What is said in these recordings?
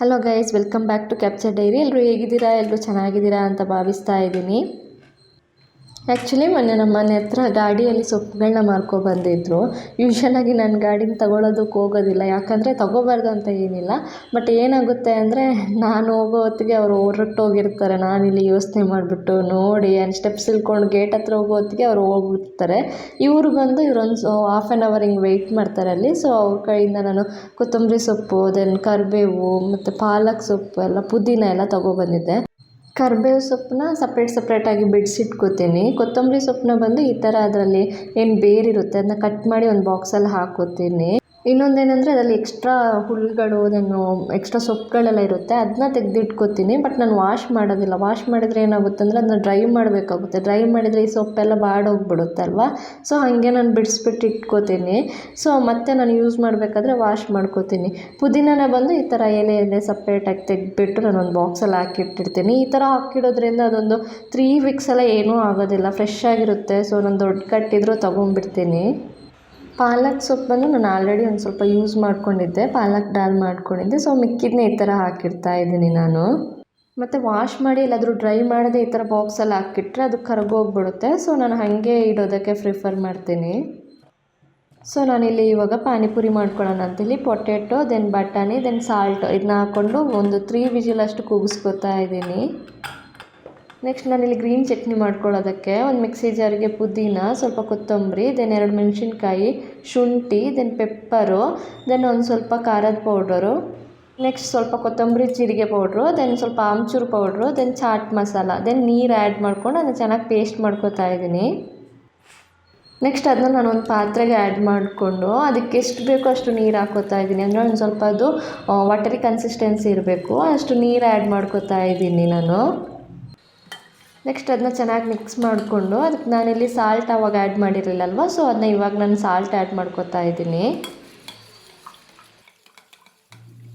Hello guys welcome back to Capture Diary ಎಲ್ಲರೂ ಹೇಗಿದ್ದೀರಾ? ಎಲ್ಲರೂ ಚೆನ್ನಾಗಿದ್ದೀರಾ ಅಂತ ಭಾವಿಸ್ತಾ ಇದ್ದೀನಿ. ಆ್ಯಕ್ಚುಲಿ ಮೊನ್ನೆ ನಮ್ಮ ಮನೆ ಹತ್ರ ಗಾಡಿಯಲ್ಲಿ ಸೊಪ್ಪುಗಳನ್ನ ಮಾರ್ಕೊಬಂದಿದ್ರು ಯೂಶ್ವಲಾಗಿ ನಾನು ಗಾಡಿನ ತಗೊಳ್ಳೋದಕ್ಕೆ ಹೋಗೋದಿಲ್ಲ. ಯಾಕಂದರೆ ತಗೋಬಾರ್ದು ಅಂತ ಏನಿಲ್ಲ. ಬಟ್ ಏನಾಗುತ್ತೆ ಅಂದರೆ, ನಾನು ಹೋಗೋ ಹೊತ್ತಿಗೆ ಅವರು ಹೊರಟೋಗಿರ್ತಾರೆ. ನಾನಿಲ್ಲಿ ಯೋಚನೆ ಮಾಡಿಬಿಟ್ಟು ನೋಡಿ ಆ್ಯಂಡ್ ಸ್ಟೆಪ್ಸ್ ಇಳ್ಕೊಂಡು ಗೇಟ್ ಹತ್ರ ಹೋಗೋ ಹೊತ್ತಿಗೆ ಅವ್ರು ಹೋಗ್ಬಿಡ್ತಾರೆ. ಇವರು ಬಂದು ಇವರೊಂದು ಹಾಫ್ ಆ್ಯನ್ ಅವರ್ ಹಿಂಗೆ ವೆಯ್ಟ್ ಮಾಡ್ತಾರೆ ಅಲ್ಲಿ. ಸೊ ಅವ್ರ ಕೈಯಿಂದ ನಾನು ಕೊತ್ತಂಬರಿ ಸೊಪ್ಪು ದೆನ್ ಕರಿಬೇವು, ಮತ್ತು ಪಾಲಕ್ ಸೊಪ್ಪು ಎಲ್ಲ, ಪುದೀನ ಎಲ್ಲ ತಗೊಬಂದಿದ್ದೆ ಕರ್ಬೇವು ಸೊಪ್ಪನ್ನ ಸಪ್ರೇಟ್ ಸಪ್ರೇಟಾಗಿ ಬಿಡಿಸಿಟ್ಕೋತೀನಿ ಕೊತ್ತಂಬರಿ ಸೊಪ್ಪನ್ನ ಬಂದು ಈ ಥರ ಅದರಲ್ಲಿ ಏನು ಬೇರಿರುತ್ತೆ ಅದನ್ನ ಕಟ್ ಮಾಡಿ ಒಂದು ಬಾಕ್ಸಲ್ಲಿ ಹಾಕೋತೀನಿ. ಇನ್ನೊಂದೇನೆಂದರೆ ಅದರಲ್ಲಿ ಎಕ್ಸ್ಟ್ರಾ ಹುಳುಗಳು ಅದನ್ನು ಎಕ್ಸ್ಟ್ರಾ ಸೊಪ್ಪುಗಳೆಲ್ಲ ಇರುತ್ತೆ. ಅದನ್ನ ತೆಗೆದಿಟ್ಕೋತೀನಿ ಬಟ್ ನಾನು ವಾಶ್ ಮಾಡೋದಿಲ್ಲ. ವಾಶ್ ಮಾಡಿದರೆ ಏನಾಗುತ್ತೆ ಅಂದರೆ ಅದನ್ನ ಡ್ರೈ ಮಾಡಬೇಕಾಗುತ್ತೆ. ಡ್ರೈ ಮಾಡಿದರೆ ಈ ಸೊಪ್ಪೆಲ್ಲ ಅಲ್ವಾ? ಸೊ ಹಾಗೆ ನಾನು ಬಿಡಿಸ್ಬಿಟ್ಟು ಇಟ್ಕೋತೀನಿ. ಸೊ ಮತ್ತೆ ನಾನು ಯೂಸ್ ಮಾಡಬೇಕಾದ್ರೆ ವಾಶ್ ಮಾಡ್ಕೋತೀನಿ. ಪುದೀನನ ಬಂದು ಈ ಥರ ಎಲೆ ಎಲೆ ಸಪ್ರೇಟಾಗಿ ತೆಗೆದ್ಬಿಟ್ಟು ನಾನು ಒಂದು ಬಾಕ್ಸಲ್ಲಿ ಹಾಕಿಟ್ಟಿರ್ತೀನಿ. ಈ ಥರ ಹಾಕಿಡೋದ್ರಿಂದ ಅದೊಂದು ತ್ರೀ ವೀಕ್ಸ್ ಎಲ್ಲ ಏನೂ ಆಗೋದಿಲ್ಲ. ಫ್ರೆಶ್ ಆಗಿರುತ್ತೆ. ಸೊ ನಾನು ದೊಡ್ಡ ಕಟ್ಟಿದ್ರು ತೊಗೊಂಡ್ಬಿಡ್ತೀನಿ. ಪಾಲಕ್ ಸೊಪ್ಪನ್ನು ನಾನು ಆಲ್ರೆಡಿ ಒಂದು ಸ್ವಲ್ಪ ಯೂಸ್ ಮಾಡ್ಕೊಂಡಿದ್ದೆ, ಪಾಲಕ್ ಡಾಲ್ ಮಾಡ್ಕೊಂಡಿದ್ದೆ. ಸೊ ಮಿಕ್ಕಿದ್ನೇ ಈ ಥರ ಹಾಕಿರ್ತಾ ಇದ್ದೀನಿ ನಾನು. ಮತ್ತು ವಾಶ್ ಮಾಡಿ ಎಲ್ಲಾದರೂ ಡ್ರೈ ಮಾಡದೆ ಈ ಥರ ಬಾಕ್ಸಲ್ಲಿ ಹಾಕಿಟ್ರೆ ಅದು ಕರಗೋಗ್ಬಿಡುತ್ತೆ ಸೊ ನಾನು ಹಾಗೆ ಇಡೋದಕ್ಕೆ ಪ್ರಿಫರ್ ಮಾಡ್ತೀನಿ. ಸೊ ನಾನಿಲ್ಲಿ ಇವಾಗ ಪಾನಿಪುರಿ ಮಾಡ್ಕೊಳ್ಳೋಣ ಅಂತೇಳಿ ಪೊಟ್ಯಾಟೊ ದೆನ್ ಬಟಾಣಿ ದೆನ್ ಸಾಲ್ಟ್ ಇದನ್ನ ಹಾಕ್ಕೊಂಡು ಒಂದು ತ್ರೀ ವಿಜಿಲಷ್ಟು ಕೂಗಿಸ್ಕೊತಾ ಇದ್ದೀನಿ. ನೆಕ್ಸ್ಟ್ ನಾನಿಲ್ಲಿ ಗ್ರೀನ್ ಚಟ್ನಿ ಮಾಡ್ಕೊಳ್ಳೋದಕ್ಕೆ ಒಂದು ಮಿಕ್ಸಿ ಜಾರಿಗೆ ಪುದೀನ, ಸ್ವಲ್ಪ ಕೊತ್ತಂಬರಿ ದೆನ್ ಎರಡು ಮೆಣಸಿನ್ಕಾಯಿ, ಶುಂಠಿ ದೆನ್ ಪೆಪ್ಪರು ದೆನ್ ಒಂದು ಸ್ವಲ್ಪ ಖಾರದ ಪೌಡರು ನೆಕ್ಸ್ಟ್ ಸ್ವಲ್ಪ ಕೊತ್ತಂಬರಿ ಜೀರಿಗೆ ಪೌಡ್ರು ದೆನ್ ಸ್ವಲ್ಪ amchur powder then chaat masala then ನೀರು ಆ್ಯಡ್ ಮಾಡ್ಕೊಂಡು ಅದನ್ನು ಚೆನ್ನಾಗಿ ಪೇಸ್ಟ್ ಮಾಡ್ಕೊತಾ ಇದ್ದೀನಿ. ನೆಕ್ಸ್ಟ್ ಅದನ್ನ ನಾನು ಒಂದು ಪಾತ್ರೆಗೆ ಆ್ಯಡ್ ಮಾಡಿಕೊಂಡು ಅದಕ್ಕೆ ಎಷ್ಟು ಬೇಕೋ ಅಷ್ಟು ನೀರು ಹಾಕೋತಾ ಇದ್ದೀನಿ. ಅಂದರೆ ಒಂದು ಸ್ವಲ್ಪ ಅದು ವಾಟರಿ ಕನ್ಸಿಸ್ಟೆನ್ಸಿ ಇರಬೇಕು. ಅಷ್ಟು ನೀರು ಆ್ಯಡ್ ಮಾಡ್ಕೋತಾ ಇದ್ದೀನಿ ನಾನು. ನೆಕ್ಸ್ಟ್ ಅದನ್ನ ಚೆನ್ನಾಗಿ ಮಿಕ್ಸ್ ಮಾಡಿಕೊಂಡು ಅದಕ್ಕೆ ನಾನಿಲ್ಲಿ ಸಾಲ್ಟ್ ಆವಾಗ ಆ್ಯಡ್ ಮಾಡಿರಲಿಲ್ಲಲ್ವ? ಸೊ ಅದನ್ನ ಇವಾಗ ನಾನು ಸಾಲ್ಟ್ ಆ್ಯಡ್ ಮಾಡ್ಕೊತಾ ಇದ್ದೀನಿ.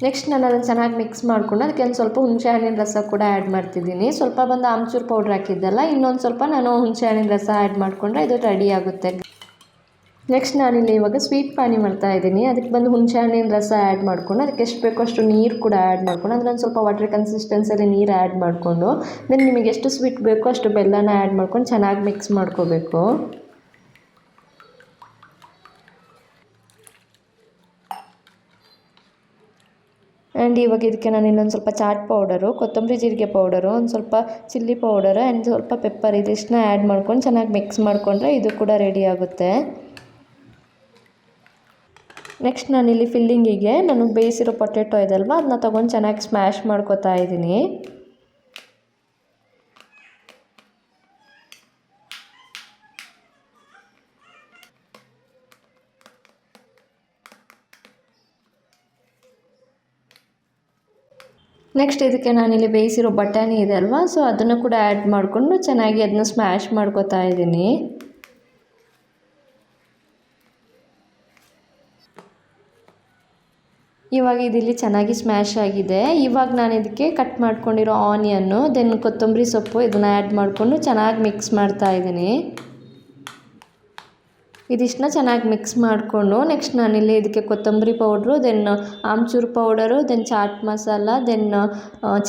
ನೆಕ್ಸ್ಟ್ ನಾನು ಅದನ್ನು ಚೆನ್ನಾಗಿ ಮಿಕ್ಸ್ ಮಾಡಿಕೊಂಡು ಅದಕ್ಕೆ ಒಂದು ಸ್ವಲ್ಪ ಹುಣಸೆ ಹಣ್ಣಿನ ರಸ ಕೂಡ ಆ್ಯಡ್ ಮಾಡ್ತಿದ್ದೀನಿ. ಸ್ವಲ್ಪ ಬಂದು ಆಮ್ಚೂರು ಪೌಡ್ರ್ ಹಾಕಿದ್ದಲ್ಲ, ಇನ್ನೊಂದು ಸ್ವಲ್ಪ ನಾನು ಹುಣಸೆ ಹಣ್ಣಿನ ರಸ ಆ್ಯಡ್ ಮಾಡಿಕೊಂಡ್ರೆ ಇದು ರೆಡಿ ಆಗುತ್ತೆ. ನೆಕ್ಸ್ಟ್ ನಾನಿಲ್ಲಿ ಇವಾಗ ಸ್ವೀಟ್ ಪಾನಿ ಮಾಡ್ತಾ ಇದ್ದೀನಿ. ಅದಕ್ಕೆ ಬಂದು ಹುಣಸೆ ಹಣ್ಣಿನ ರಸ ಆ್ಯಡ್ ಮಾಡ್ಕೊಂಡು ಅದಕ್ಕೆ ಎಷ್ಟು ಬೇಕೋ ಅಷ್ಟು ನೀರು ಕೂಡ ಆ್ಯಡ್ ಮಾಡ್ಕೊಂಡು ಅದನ್ನು ಸ್ವಲ್ಪ ವಾಟರ್ ಕನ್ಸಿಸ್ಟೆನ್ಸಲ್ಲಿ ನೀರು ಆ್ಯಡ್ ಮಾಡಿಕೊಂಡು ದೆನ್ ನಿಮಗೆ ಎಷ್ಟು ಸ್ವೀಟ್ ಬೇಕೋ ಅಷ್ಟು ಬೆಲ್ಲನ ಆ್ಯಡ್ ಮಾಡ್ಕೊಂಡು ಚೆನ್ನಾಗಿ ಮಿಕ್ಸ್ ಮಾಡ್ಕೋಬೇಕು. ಆ್ಯಂಡ್ ಇವಾಗ ಇದಕ್ಕೆ ನಾನು ಇನ್ನೊಂದು ಸ್ವಲ್ಪ ಚಾಟ್ ಪೌಡರು ಕೊತ್ತಂಬರಿ ಜೀರಿಗೆ ಪೌಡರು ಒಂದು ಸ್ವಲ್ಪ ಚಿಲ್ಲಿ ಪೌಡರು ಆ್ಯಂಡ್ ಸ್ವಲ್ಪ ಪೆಪ್ಪರ್ ಇದಿಷ್ಟನ್ನ ಆ್ಯಡ್ ಮಾಡ್ಕೊಂಡು ಚೆನ್ನಾಗಿ ಮಿಕ್ಸ್ ಮಾಡಿಕೊಂಡ್ರೆ ಇದು ಕೂಡ ರೆಡಿ ಆಗುತ್ತೆ. ನೆಕ್ಸ್ಟ್ ನಾನಿಲ್ಲಿ ಫಿಲ್ಲಿಂಗಿಗೆ ನಾನು ಬೇಯಿಸಿರೋ ಪೊಟೆಟೊ ಇದಲ್ವ? ಅದನ್ನ ತೊಗೊಂಡು ಚೆನ್ನಾಗಿ ಸ್ಮ್ಯಾಶ್ ಮಾಡ್ಕೋತಾ ಇದ್ದೀನಿ. ನೆಕ್ಸ್ಟ್ ಇದಕ್ಕೆ ನಾನಿಲ್ಲಿ ಬೇಯಿಸಿರೋ ಬಟಾಣಿ ಇದೆ ಅಲ್ವಾ ಸೊ ಅದನ್ನು ಕೂಡ ಆ್ಯಡ್ ಮಾಡಿಕೊಂಡು ಚೆನ್ನಾಗಿ ಅದನ್ನ ಸ್ಮ್ಯಾಶ್ ಮಾಡ್ಕೋತಾ ಇದ್ದೀನಿ. ಇವಾಗ ಇದಿಲ್ಲಿ ಚೆನ್ನಾಗಿ ಸ್ಮ್ಯಾಶ್ ಆಗಿದೆ. ಇವಾಗ ನಾನು ಇದಕ್ಕೆ ಕಟ್ ಮಾಡ್ಕೊಂಡಿರೋ ಆನಿಯನ್ನು ದೆನ್ ಕೊತ್ತಂಬರಿ ಸೊಪ್ಪು ಇದನ್ನು ಆ್ಯಡ್ ಮಾಡಿಕೊಂಡು ಚೆನ್ನಾಗಿ ಮಿಕ್ಸ್ ಮಾಡ್ತಾ ಇದ್ದೀನಿ. ಇದಿಷ್ಟನ್ನ ಚೆನ್ನಾಗಿ ಮಿಕ್ಸ್ ಮಾಡಿಕೊಂಡು ನೆಕ್ಸ್ಟ್ ನಾನಿಲ್ಲಿ ಇದಕ್ಕೆ ಕೊತ್ತಂಬರಿ powder then amchur powder then chaat masala then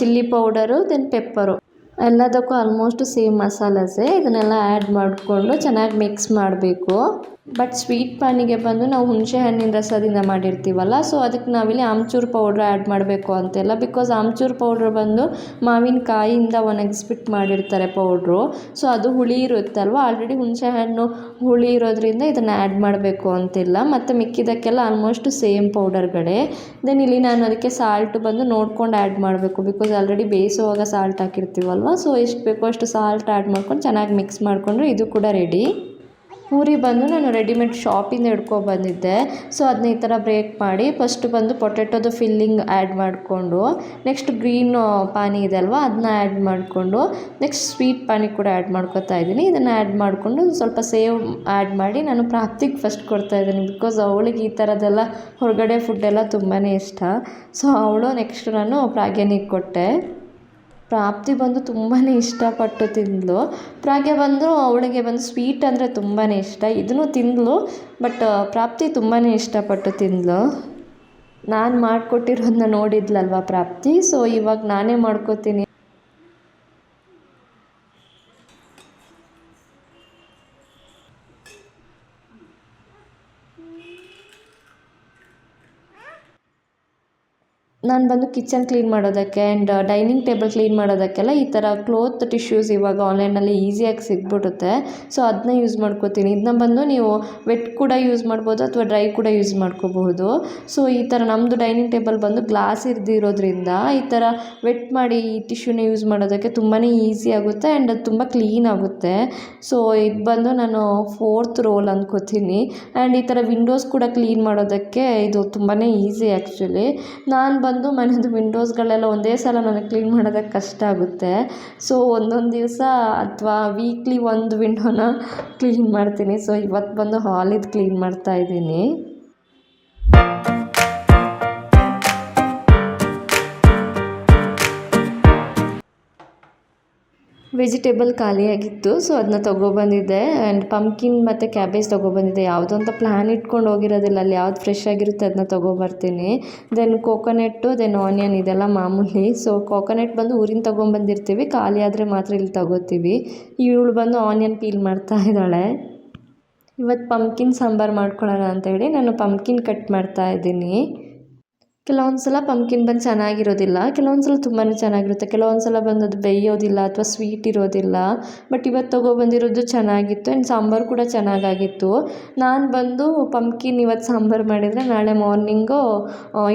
chilli powder then pepper ಎಲ್ಲದಕ್ಕೂ ಆಲ್ಮೋಸ್ಟ್ ಸೇಮ್ ಮಸಾಲಸೇ. ಇದನ್ನೆಲ್ಲ ಆ್ಯಡ್ ಮಾಡಿಕೊಂಡು ಚೆನ್ನಾಗಿ ಮಿಕ್ಸ್ ಮಾಡಬೇಕು. ಬಟ್ ಸ್ವೀಟ್ ಪಾನಿಗೆ ಬಂದು ನಾವು ಹುಣಸೆ ಹಣ್ಣಿನ ರಸದಿಂದ ಮಾಡಿರ್ತೀವಲ್ಲ ಸೊ ಅದಕ್ಕೆ ನಾವಿಲ್ಲಿ ಆಮ್ಚೂರು ಪೌಡ್ರ್ ಆ್ಯಡ್ ಮಾಡಬೇಕು ಅಂತೆಲ್ಲ ಬಿಕಾಸ್ ಆಮ್ಚೂರು ಪೌಡ್ರ್ ಬಂದು ಮಾವಿನಕಾಯಿಯಿಂದ ಒಣಗಿಸ್ಬಿಟ್ಟು ಮಾಡಿರ್ತಾರೆ ಪೌಡ್ರು ಸೊ ಅದು ಹುಳಿ ಇರುತ್ತಲ್ವ ಆಲ್ರೆಡಿ ಹುಣಸೆ ಹಣ್ಣು ಹುಳಿ ಇರೋದ್ರಿಂದ ಇದನ್ನು ಆ್ಯಡ್ ಮಾಡಬೇಕು ಅಂತಿಲ್ಲ, ಮತ್ತು ಮಿಕ್ಕಿದ್ದಕ್ಕೆಲ್ಲ ಆಲ್ಮೋಸ್ಟ್ ಸೇಮ್ ಪೌಡರ್ಗಳೇ ದೆನ್ ಇಲ್ಲಿ ನಾನು ಅದಕ್ಕೆ ಸಾಲ್ಟ್ ಬಂದು ನೋಡ್ಕೊಂಡು ಆ್ಯಡ್ ಮಾಡಬೇಕು ಬಿಕಾಸ್ ಆಲ್ರೆಡಿ ಬೇಯಿಸುವಾಗ ಸಾಲ್ಟ್ ಹಾಕಿರ್ತೀವಲ್ವ ಸೊ ಎಷ್ಟು ಬೇಕೋ ಅಷ್ಟು ಸಾಲ್ಟ್ ಆ್ಯಡ್ ಮಾಡ್ಕೊಂಡು ಚೆನ್ನಾಗಿ ಮಿಕ್ಸ್ ಮಾಡಿಕೊಂಡ್ರೆ ಇದು ಕೂಡ ರೆಡಿ ಪೂರಿ ಬಂದು ನಾನು ರೆಡಿಮೇಡ್ ಶಾಪಿಂದ ಹಿಡ್ಕೊಬಂದಿದ್ದೆ ಸೊ ಅದನ್ನ ಈ ಥರ ಬ್ರೇಕ್ ಮಾಡಿ ಫಸ್ಟ್ ಬಂದು ಪೊಟೆಟೊದು ಫಿಲ್ಲಿಂಗ್ ಆ್ಯಡ್ ಮಾಡಿಕೊಂಡು ನೆಕ್ಸ್ಟ್ ಗ್ರೀನ್ ಪಾನಿ ಇದೆ ಅಲ್ವಾ ಅದನ್ನ ಆ್ಯಡ್ ಮಾಡಿಕೊಂಡು ನೆಕ್ಸ್ಟ್ ಸ್ವೀಟ್ ಪಾನಿ ಕೂಡ ಆ್ಯಡ್ ಮಾಡ್ಕೊತಾ ಇದ್ದೀನಿ. ಇದನ್ನು ಆ್ಯಡ್ ಮಾಡಿಕೊಂಡು ಸ್ವಲ್ಪ ಸೇವ್ ಆ್ಯಡ್ ಮಾಡಿ ನಾನು ಪ್ರಾಪ್ತಿಗೆ ಫಸ್ಟ್ ಕೊಡ್ತಾ ಇದ್ದೀನಿ. ಬಿಕಾಸ್ ಅವಳಿಗೆ ಈ ಥರದ್ದೆಲ್ಲ ಹೊರಗಡೆ ಫುಡ್ಡೆಲ್ಲ ತುಂಬಾ ಇಷ್ಟ. ಸೊ ಅವಳು ನೆಕ್ಸ್ಟ್ ನಾನು ಪ್ರಾಗ್ಯನಿಗೆ ಕೊಟ್ಟೆ. ಪ್ರಾಪ್ತಿ ಬಂದು ತುಂಬಾ ಇಷ್ಟಪಟ್ಟು ತಿಂದಳು ಪ್ರಾಗ್ಯ ಬಂದು ಅವಳಿಗೆ ಬಂದು ಸ್ವೀಟ್ ಅಂದರೆ ತುಂಬಾ ಇಷ್ಟ. ಇದನ್ನು ತಿಂದಳು ಬಟ್ ಪ್ರಾಪ್ತಿ ತುಂಬಾ ಇಷ್ಟಪಟ್ಟು ತಿಂದಳು ನಾನು ಮಾಡಿಕೊಟ್ಟಿರೋದನ್ನ ನೋಡಿದ್ಲಲ್ವ ಪ್ರಾಪ್ತಿ? ಸೊ ಇವಾಗ ನಾನೇ ಮಾಡ್ಕೋತೀನಿ ನಾನು ಬಂದು ಕಿಚನ್ ಕ್ಲೀನ್ ಮಾಡೋದಕ್ಕೆ ಆ್ಯಂಡ್ ಡೈನಿಂಗ್ ಟೇಬಲ್ ಕ್ಲೀನ್ ಮಾಡೋದಕ್ಕೆಲ್ಲ ಈ ಥರ ಕ್ಲೋತ್ ಟಿಶ್ಯೂಸ್ ಇವಾಗ ಆನ್ಲೈನಲ್ಲಿ ಈಸಿಯಾಗಿ ಸಿಗ್ಬಿಡುತ್ತೆ. ಸೊ ಅದನ್ನ ಯೂಸ್ ಮಾಡ್ಕೋತೀನಿ. ಇದನ್ನ ಬಂದು ನೀವು ವೆಟ್ ಕೂಡ ಯೂಸ್ ಮಾಡ್ಬೋದು ಅಥವಾ ಡ್ರೈ ಕೂಡ ಯೂಸ್ ಮಾಡ್ಕೋಬಹುದು. ಸೊ ಈ ಥರ ನಮ್ಮದು ಡೈನಿಂಗ್ ಟೇಬಲ್ ಬಂದು ಗ್ಲಾಸ್ ಇರ್ದಿರೋದ್ರಿಂದ ಈ ಥರ ವೆಟ್ ಮಾಡಿ ಈ ಟಿಶ್ಯೂನ ಯೂಸ್ ಮಾಡೋದಕ್ಕೆ ತುಂಬಾ ಈಸಿ ಆಗುತ್ತೆ ಆ್ಯಂಡ್ ಅದು ತುಂಬ ಕ್ಲೀನ್ ಆಗುತ್ತೆ. ಸೊ ಇದು ಬಂದು ನಾನು ಫೋರ್ತ್ ರೋಲ್ ಅಂದ್ಕೋತೀನಿ ಆ್ಯಂಡ್ ಈ ಥರ ವಿಂಡೋಸ್ ಕೂಡ ಕ್ಲೀನ್ ಮಾಡೋದಕ್ಕೆ ಇದು ತುಂಬಾ ಈಸಿ ಆ್ಯಕ್ಚುಲಿ ನಾನು ಬಂದು ಮನೆಯದು ವಿಂಡೋಸ್ಗಳೆಲ್ಲ ಒಂದೇ ಸಲ ನನಗೆ ಕ್ಲೀನ್ ಮಾಡೋದಕ್ಕೆ ಕಷ್ಟ ಆಗುತ್ತೆ. ಸೊ ಒಂದೊಂದು ದಿವಸ ಅಥವಾ ವೀಕ್ಲಿ ಒಂದು ವಿಂಡೋನ ಕ್ಲೀನ್ ಮಾಡ್ತೀನಿ. ಸೊ ಇವತ್ತು ಬಂದು ಹಾಲಿದ್ದು ಕ್ಲೀನ್ ಮಾಡ್ತಾ ಇದ್ದೀನಿ. ವೆಜಿಟೇಬಲ್ ಖಾಲಿಯಾಗಿತ್ತು ಸೊ ಅದನ್ನ ತೊಗೊಬಂದಿದ್ದೆ. ಆ್ಯಂಡ್ ಪಂಪ್ಕಿನ್ ಮತ್ತು ಕ್ಯಾಬೇಜ್ ತೊಗೊಬಂದಿದ್ದೆ. ಯಾವುದೋ ಅಂತ ಪ್ಲ್ಯಾನ್ ಇಟ್ಕೊಂಡು ಹೋಗಿರೋದಿಲ್ಲ. ಅಲ್ಲಿ ಯಾವ್ದು ಫ್ರೆಶ್ ಆಗಿರುತ್ತೆ ಅದನ್ನ ತೊಗೊಬರ್ತೀನಿ. ದೆನ್ ಕೋಕೋನೆಟ್ಟು ದೆನ್ ಆನಿಯನ್ ಇದೆಲ್ಲ ಮಾಮೂಲಿ. ಸೊ ಕೋಕೋನೆಟ್ ಬಂದು ಊರಿಂದ ತೊಗೊಂಬಂದಿರ್ತೀವಿ. ಖಾಲಿ ಆದರೆ ಮಾತ್ರ ಇಲ್ಲಿ ತೊಗೋತೀವಿ. ಇವಳು ಬಂದು ಆನಿಯನ್ ಪೀಲ್ ಮಾಡ್ತಾ ಇದ್ದಾಳೆ. ಇವತ್ತು ಪಂಪ್ಕಿನ್ ಸಾಂಬಾರು ಮಾಡ್ಕೊಳ್ಳೋಣ ಅಂತೇಳಿ ನಾನು ಪಂಪ್ಕಿನ್ ಕಟ್ ಮಾಡ್ತಾ ಇದ್ದೀನಿ. ಕೆಲವೊಂದು ಸಲ ಪಂಪ್ಕಿನ್ ಬಂದು ಚೆನ್ನಾಗಿರೋದಿಲ್ಲ ಕೆಲವೊಂದು ಸಲ ತುಂಬಾ ಚೆನ್ನಾಗಿರುತ್ತೆ. ಕೆಲವೊಂದು ಸಲ ಬಂದು ಅದು ಬೇಯೋದಿಲ್ಲ ಅಥವಾ ಸ್ವೀಟ್ ಇರೋದಿಲ್ಲ. ಬಟ್ ಇವತ್ತು ತೊಗೊಬಂದಿರೋದು ಚೆನ್ನಾಗಿತ್ತು ಆ್ಯಂಡ್ ಸಾಂಬಾರು ಕೂಡ ಚೆನ್ನಾಗಾಗಿತ್ತು. ನಾನು ಬಂದು ಪಂಪ್ಕಿನ್ ಇವತ್ತು ಸಾಂಬಾರು ಮಾಡಿದರೆ ನಾಳೆ ಮಾರ್ನಿಂಗು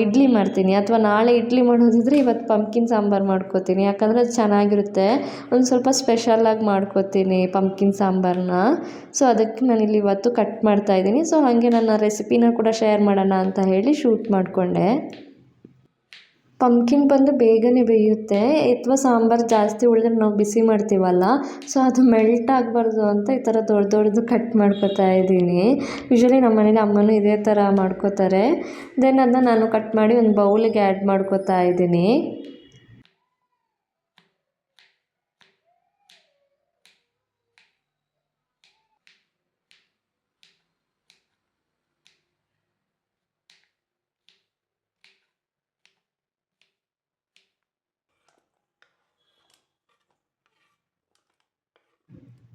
ಇಡ್ಲಿ ಮಾಡ್ತೀನಿ. ಅಥವಾ ನಾಳೆ ಇಡ್ಲಿ ಮಾಡೋದಿದ್ರೆ ಇವತ್ತು ಪಂಪ್ಕಿನ್ ಸಾಂಬಾರು ಮಾಡ್ಕೋತೀನಿ. ಯಾಕಂದರೆ ಅದು ಚೆನ್ನಾಗಿರುತ್ತೆ. ಒಂದು ಸ್ವಲ್ಪ ಸ್ಪೆಷಲಾಗಿ ಮಾಡ್ಕೋತೀನಿ ಪಂಪ್ಕಿನ್ ಸಾಂಬಾರನ್ನ ಸೊ ಅದಕ್ಕೆ ನಾನಿಲ್ಲಿ ಇವತ್ತು ಕಟ್ ಮಾಡ್ತಾಯಿದ್ದೀನಿ ಸೊ ಹಾಗೆ ನನ್ನ ರೆಸಿಪಿನ ಕೂಡ ಶೇರ್ ಮಾಡೋಣ ಅಂತ ಹೇಳಿ ಶೂಟ್ ಮಾಡಿಕೊಂಡೆ. ಪಂಪ್ಕಿನ್ ಬಂದು ಬೇಗನೆ ಬೇಯುತ್ತೆ. ಅಥವಾ ಸಾಂಬಾರು ಜಾಸ್ತಿ ಉಳಿದ್ರೆ ನಾವು ಬಿಸಿ ಮಾಡ್ತೀವಲ್ಲ ಸೊ ಅದು ಮೆಲ್ಟ್ ಆಗಬಾರ್ದು ಅಂತ ಈ ಥರ ದೊಡ್ಡ ದೊಡ್ಡದು ಕಟ್ ಮಾಡ್ಕೊತಾ ಇದ್ದೀನಿ. ಯೂಶ್ವಲಿ ನಮ್ಮ ಮನೇಲಿ ಅಮ್ಮನೂ ಇದೇ ಥರ ಮಾಡ್ಕೋತಾರೆ. ದೆನ್ ಅದನ್ನ ನಾನು ಕಟ್ ಮಾಡಿ ಒಂದು ಬೌಲಿಗೆ ಆ್ಯಡ್ ಮಾಡ್ಕೋತಾ ಇದ್ದೀನಿ.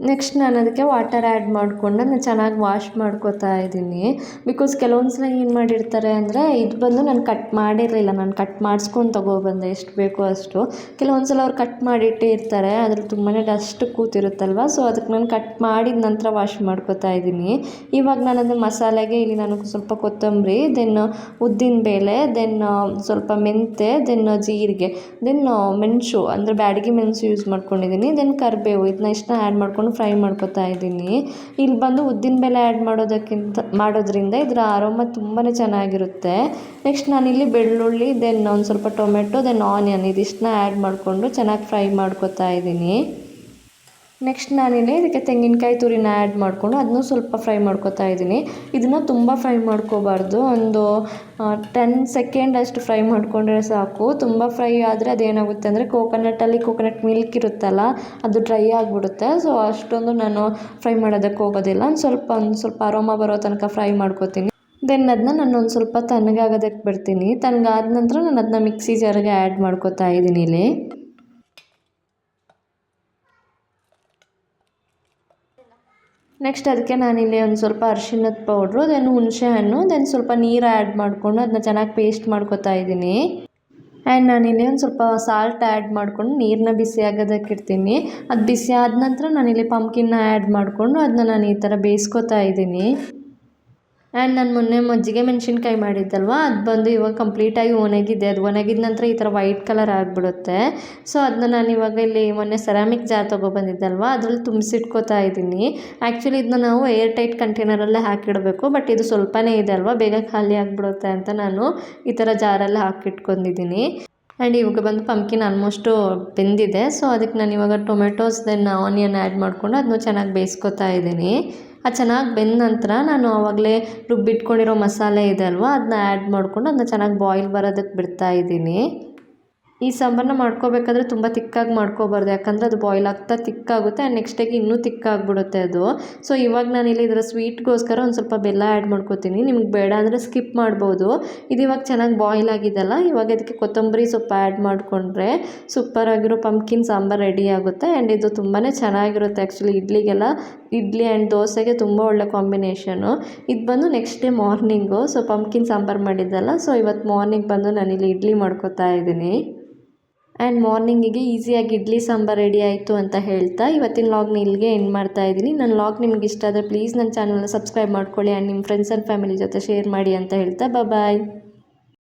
ನೆಕ್ಸ್ಟ್ ನಾನು ಅದಕ್ಕೆ ವಾಟರ್ ಆ್ಯಡ್ ಮಾಡಿಕೊಂಡು ನಾನು ಚೆನ್ನಾಗಿ ವಾಶ್ ಮಾಡ್ಕೋತಾ ಇದ್ದೀನಿ. ಬಿಕಾಸ್ ಕೆಲವೊಂದು ಸಲ ಏನು ಮಾಡಿರ್ತಾರೆ ಅಂದರೆ, ಇದು ಬಂದು ನಾನು ಕಟ್ ಮಾಡಿರಲಿಲ್ಲ, ನಾನು ಕಟ್ ಮಾಡಿಸ್ಕೊಂಡು ತೊಗೊಬಂದೆ ಎಷ್ಟು ಬೇಕೋ ಅಷ್ಟು. ಕೆಲವೊಂದು ಸಲ ಅವ್ರು ಕಟ್ ಮಾಡಿಟ್ಟಿರ್ತಾರೆ ಅದ್ರಲ್ಲಿ ತುಂಬಾ ಡಸ್ಟ್ ಕೂತಿರುತ್ತಲ್ವ ಸೊ ಅದಕ್ಕೆ ನಾನು ಕಟ್ ಮಾಡಿದ ನಂತರ ವಾಶ್ ಮಾಡ್ಕೋತಾ ಇದ್ದೀನಿ. ಇವಾಗ ನಾನು ಅದು ಮಸಾಲೆಗೆ, ಇಲ್ಲಿ ನಾನು ಸ್ವಲ್ಪ ಕೊತ್ತಂಬರಿ ದೆನ್ ಉದ್ದಿನ ಬೇಳೆ ದೆನ್ ಸ್ವಲ್ಪ ಮೆಂತೆ ದೆನ್ ಜೀರಿಗೆ ದೆನ್ ಮೆಣಸು, ಅಂದರೆ ಬ್ಯಾಡಗಿ ಮೆಣಸು ಯೂಸ್ ಮಾಡ್ಕೊಂಡಿದ್ದೀನಿ ದೆನ್ ಕರಿಬೇವು, ಇದನ್ನ ಇಷ್ಟನ್ನ ಆ್ಯಡ್ ಮಾಡ್ಕೊಂಡು ಫ್ರೈ ಮಾಡ್ಕೊತಾ ಇದ್ದೀನಿ. ಇಲ್ಲಿ ಬಂದು ಉದ್ದಿನ ಬೇಳೆ ಆ್ಯಡ್ ಮಾಡೋದಕ್ಕಿಂತ, ಮಾಡೋದ್ರಿಂದ ಇದರ ಆರೋಮ ತುಂಬಾ ಚೆನ್ನಾಗಿರುತ್ತೆ. ನೆಕ್ಸ್ಟ್ ನಾನಿಲ್ಲಿ ಬೆಳ್ಳುಳ್ಳಿ ದೆನ್ ಒಂದು ಸ್ವಲ್ಪ ಟೊಮೆಟೊ ದೆನ್ ಆನಿಯನ್ ಇದಿಷ್ಟನ್ನ ಆ್ಯಡ್ ಮಾಡಿಕೊಂಡು ಚೆನ್ನಾಗಿ ಫ್ರೈ ಮಾಡ್ಕೊತಾ ಇದ್ದೀನಿ. ನೆಕ್ಸ್ಟ್ ನಾನಿಲ್ಲಿ ಇದಕ್ಕೆ ತೆಂಗಿನಕಾಯಿ ತುರಿನ ಆ್ಯಡ್ ಮಾಡಿಕೊಂಡು ಅದನ್ನು ಸ್ವಲ್ಪ ಫ್ರೈ ಮಾಡ್ಕೊತಾ ಇದ್ದೀನಿ. ಇದನ್ನು ತುಂಬ ಫ್ರೈ ಮಾಡ್ಕೋಬಾರ್ದು. ಒಂದು ಟೆನ್ ಸೆಕೆಂಡ್ ಅಷ್ಟು ಫ್ರೈ ಮಾಡಿಕೊಂಡ್ರೆ ಸಾಕು. ತುಂಬ ಫ್ರೈ ಆದರೆ ಅದೇನಾಗುತ್ತೆ ಅಂದರೆ ಕೋಕೋನಟ್ಟಲ್ಲಿ ಕೋಕೋನಟ್ ಮಿಲ್ಕ್ ಇರುತ್ತಲ್ಲ, ಅದು ಡ್ರೈ ಆಗಿಬಿಡುತ್ತೆ. ಸೊ ಅಷ್ಟೊಂದು ನಾನು ಫ್ರೈ ಮಾಡೋದಕ್ಕೆ ಹೋಗೋದಿಲ್ಲ. ಒಂದು ಸ್ವಲ್ಪ ಒಂದು ಸ್ವಲ್ಪ ಅರೋಮ ಬರೋ ತನಕ ಫ್ರೈ ಮಾಡ್ಕೋತೀನಿ. ದೆನ್ ಅದನ್ನ ನಾನು ಒಂದು ಸ್ವಲ್ಪ ತಣ್ಣಗಾಗೋದಕ್ಕೆ ಬಿಡ್ತೀನಿ. ತಣ್ಣಗಾದ ನಂತರ ನಾನು ಅದನ್ನ ಮಿಕ್ಸಿ ಜಾರಿಗೆ ಆ್ಯಡ್ ಮಾಡ್ಕೋತಾ ಇದ್ದೀನಿ ಇಲ್ಲಿ. ನೆಕ್ಸ್ಟ್ ಅದಕ್ಕೆ ನಾನಿಲ್ಲಿ ಒಂದು ಸ್ವಲ್ಪ ಅರಿಶಿಣದ ಪೌಡ್ರು ದೆನ್ ಹುಣಸೆ ಹಣ್ಣು ದೆನ್ ಸ್ವಲ್ಪ ನೀರು ಆ್ಯಡ್ ಮಾಡಿಕೊಂಡು ಅದನ್ನ ಚೆನ್ನಾಗಿ ಪೇಸ್ಟ್ ಮಾಡ್ಕೊತಾ ಇದ್ದೀನಿ. ಆ್ಯಂಡ್ ನಾನಿಲ್ಲಿ ಒಂದು ಸ್ವಲ್ಪ ಸಾಲ್ಟ್ ಆ್ಯಡ್ ಮಾಡಿಕೊಂಡು ನೀರನ್ನ ಬಿಸಿ ಆಗೋದಕ್ಕೆ ಇಡ್ತೀನಿ. ಅದು ಬಿಸಿ ಆದ ನಂತರ ನಾನಿಲ್ಲಿ ಪಂಪ್ಕಿನ್ನ ಆ್ಯಡ್ ಮಾಡಿಕೊಂಡು ಅದನ್ನ ನಾನು ಈ ಥರ ಬೇಯಿಸ್ಕೊತಾ ಇದ್ದೀನಿ. ಆ್ಯಂಡ್ ನಾನು ಮೊನ್ನೆ ಮಜ್ಜಿಗೆ ಮೆಣಸಿನ್ಕಾಯಿ ಮಾಡಿದ್ದಲ್ವ? ಅದು ಬಂದು ಇವಾಗ ಕಂಪ್ಲೀಟಾಗಿ ಒಣಗಿದೆ. ಅದು ಒಣಗಿದ ನಂತರ ಈ ಥರ ವೈಟ್ ಕಲರ್ ಆಗಿಬಿಡುತ್ತೆ. ಸೊ ಅದನ್ನ ನಾನು ಇವಾಗ ಇಲ್ಲಿ ಮೊನ್ನೆ ಸೆರಾಮಿಕ್ ಜಾರ್ ತೊಗೊಬಂದಿದ್ದಲ್ವ ಅದ್ರಲ್ಲಿ ತುಂಬಿಸಿಟ್ಕೋತಾ ಇದ್ದೀನಿ. ಆ್ಯಕ್ಚುಲಿ ಇದನ್ನ ನಾವು ಏರ್ ಟೈಟ್ ಕಂಟೈನರಲ್ಲೇ ಹಾಕಿಡಬೇಕು. ಬಟ್ ಇದು ಸ್ವಲ್ಪನೇ ಇದೆ ಅಲ್ವಾ? ಬೇಗ ಖಾಲಿ ಆಗಿಬಿಡುತ್ತೆ ಅಂತ ನಾನು ಈ ಥರ ಜಾರಲ್ಲಿ ಹಾಕಿಟ್ಕೊಂಡಿದ್ದೀನಿ. ಆ್ಯಂಡ್ ಇವಾಗ ಬಂದು ಪಂಪ್ಕಿನ್ ಆಲ್ಮೋಸ್ಟು ಬೆಂದಿದೆ. ಸೊ ಅದಕ್ಕೆ ನಾನು ಇವಾಗ ಟೊಮೆಟೋಸ್ ದೆನ್ ಆನಿಯನ್ ಆ್ಯಡ್ ಮಾಡಿಕೊಂಡು ಅದನ್ನು ಚೆನ್ನಾಗಿ ಬೇಯಿಸ್ಕೊತಾ ಇದ್ದೀನಿ. ಅದು ಚೆನ್ನಾಗಿ ಬೆಂದ ನಂತರ ನಾನು ಆವಾಗಲೇ ರುಬ್ಬಿಟ್ಕೊಂಡಿರೋ ಮಸಾಲೆ ಇದೆ ಅಲ್ವಾ? ಅದನ್ನ ಆ್ಯಡ್ ಮಾಡಿಕೊಂಡು ಅದನ್ನ ಚೆನ್ನಾಗಿ ಬಾಯ್ಲ್ ಬರೋದಕ್ಕೆ ಬಿಡ್ತಾ ಇದ್ದೀನಿ. ಈ ಸಾಂಬಾರನ್ನ ಮಾಡ್ಕೋಬೇಕಾದ್ರೆ ತುಂಬ ತಿಕ್ಕಾಗಿ ಮಾಡ್ಕೋಬಾರ್ದು. ಯಾಕಂದರೆ ಅದು ಬಾಯ್ಲ್ ಆಗ್ತಾ ತಿಕ್ಕಾಗುತ್ತೆ ಆ್ಯಂಡ್ ನೆಕ್ಸ್ಟ್ ಡೇಗೆ ಇನ್ನೂ ತಿಕ್ಕಾಗ್ಬಿಡುತ್ತೆ ಅದು. ಸೊ ಇವಾಗ ನಾನಿಲ್ಲಿ ಇದರ ಸ್ವೀಟ್ಗೋಸ್ಕರ ಒಂದು ಸ್ವಲ್ಪ ಬೆಲ್ಲ ಆ್ಯಡ್ ಮಾಡ್ಕೋತೀನಿ. ನಿಮ್ಗೆ ಬೇಡ ಅಂದರೆ ಸ್ಕಿಪ್ ಮಾಡ್ಬೋದು. ಇದು ಇವಾಗ ಚೆನ್ನಾಗಿ ಬಾಯ್ಲ್ ಆಗಿದೆಲ್ಲ, ಇವಾಗ ಅದಕ್ಕೆ ಕೊತ್ತಂಬರಿ ಸೊಪ್ಪು ಆ್ಯಡ್ ಮಾಡಿಕೊಂಡ್ರೆ ಸೂಪರಾಗಿರೋ ಪಂಪ್ಕಿನ್ ಸಾಂಬಾರು ರೆಡಿ ಆಗುತ್ತೆ ಆ್ಯಂಡ್ ಇದು ತುಂಬಾ ಚೆನ್ನಾಗಿರುತ್ತೆ. ಆ್ಯಕ್ಚುಲಿ ಇಡ್ಲಿಗೆಲ್ಲ ಇಡ್ಲಿ ಆ್ಯಂಡ್ ದೋಸೆಗೆ ತುಂಬ ಒಳ್ಳೆ ಕಾಂಬಿನೇಷನು ಇದು ಬಂದು next day morning so pumpkin sambar ಮಾಡಿದ್ದಲ್ಲ ಸೊ ಇವತ್ತು ಮಾರ್ನಿಂಗ್ ಬಂದು ನಾನಿಲ್ಲಿ ಇಡ್ಲಿ ಮಾಡ್ಕೋತಾ ಇದ್ದೀನಿ. ಆ್ಯಂಡ್ ಮಾರ್ನಿಂಗಿಗೆ ಈಸಿಯಾಗಿ ಇಡ್ಲಿ ಸಾಂಬಾರು ರೆಡಿ ಆಯಿತು ಅಂತ ಹೇಳ್ತಾ, ಇವತ್ತಿನ ಲಾಗ್ನ ಇಲ್ಲಿಗೆ ಎಂಡ್ ಮಾಡ್ತಾ ಇದ್ದೀನಿ. ನನ್ನ ಲಾಗ್ ನಿಮ್ಗೆ ಇಷ್ಟ ಆದರೆ ಪ್ಲೀಸ್ ನನ್ನ ಚಾನಲ್ನ ಸಬ್ಸ್ಕ್ರೈಬ್ ಮಾಡ್ಕೊಳ್ಳಿ ಆ್ಯಂಡ್ ನಿಮ್ಮ ಫ್ರೆಂಡ್ಸ್ ಆ್ಯಂಡ್ ಫ್ಯಾಮಿಲಿ ಜೊತೆ ಶೇರ್ ಮಾಡಿ ಅಂತ ಹೇಳ್ತಾ ಬಾಯ್